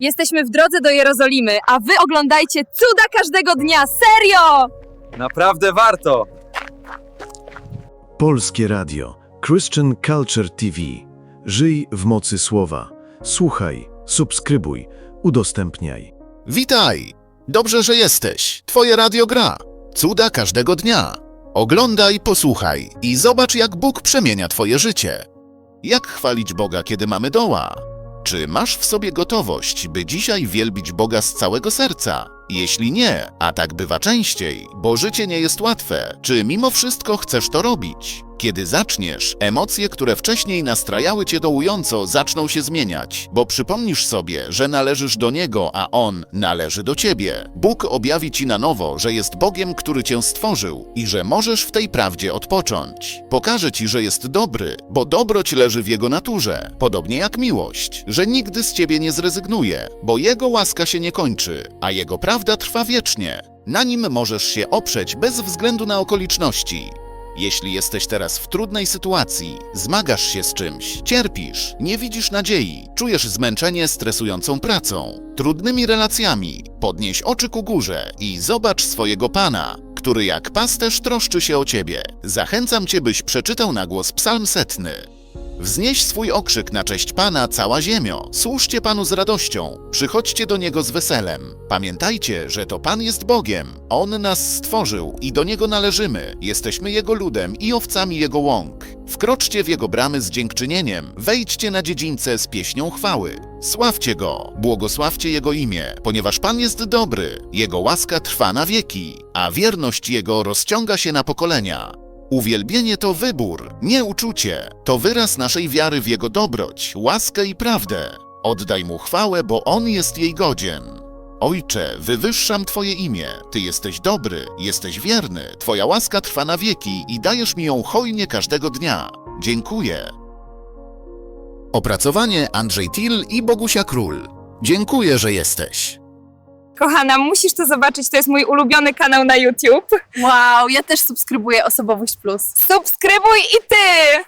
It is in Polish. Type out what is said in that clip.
Jesteśmy w drodze do Jerozolimy, a wy oglądajcie cuda każdego dnia, serio! Naprawdę warto! Polskie Radio, Christian Culture TV. Żyj w mocy słowa. Słuchaj, subskrybuj, udostępniaj. Witaj! Dobrze, że jesteś. Twoje radio gra. Cuda każdego dnia. Oglądaj, posłuchaj i zobacz, jak Bóg przemienia Twoje życie. Jak chwalić Boga, kiedy mamy doła? Czy masz w sobie gotowość, by dzisiaj wielbić Boga z całego serca? Jeśli nie, a tak bywa częściej, bo życie nie jest łatwe, czy mimo wszystko chcesz to robić? Kiedy zaczniesz, emocje, które wcześniej nastrajały cię dołująco, zaczną się zmieniać, bo przypomnisz sobie, że należysz do Niego, a On należy do ciebie. Bóg objawi ci na nowo, że jest Bogiem, który cię stworzył i że możesz w tej prawdzie odpocząć. Pokaże ci, że jest dobry, bo dobroć leży w Jego naturze, podobnie jak miłość, że nigdy z ciebie nie zrezygnuje, bo Jego łaska się nie kończy, a Jego prawda trwa wiecznie. Na nim możesz się oprzeć bez względu na okoliczności. Jeśli jesteś teraz w trudnej sytuacji, zmagasz się z czymś, cierpisz, nie widzisz nadziei, czujesz zmęczenie stresującą pracą, trudnymi relacjami, podnieś oczy ku górze i zobacz swojego Pana, który jak pasterz troszczy się o ciebie. Zachęcam cię, byś przeczytał na głos psalm setny. Wznieś swój okrzyk na cześć Pana, cała ziemio. Służcie Panu z radością. Przychodźcie do Niego z weselem. Pamiętajcie, że to Pan jest Bogiem. On nas stworzył i do Niego należymy. Jesteśmy Jego ludem i owcami Jego łąk. Wkroczcie w Jego bramy z dziękczynieniem. Wejdźcie na dziedzińce z pieśnią chwały. Sławcie Go, błogosławcie Jego imię, ponieważ Pan jest dobry. Jego łaska trwa na wieki, a wierność Jego rozciąga się na pokolenia. Uwielbienie to wybór, nie uczucie. To wyraz naszej wiary w Jego dobroć, łaskę i prawdę. Oddaj Mu chwałę, bo On jest jej godzien. Ojcze, wywyższam Twoje imię. Ty jesteś dobry, jesteś wierny, Twoja łaska trwa na wieki i dajesz mi ją hojnie każdego dnia. Dziękuję. Opracowanie Andrzej Till i Bogusia Król. Dziękuję, że jesteś. Kochana, musisz to zobaczyć, to jest mój ulubiony kanał na YouTube. Wow, ja też subskrybuję Osobowość Plus. Subskrybuj i ty!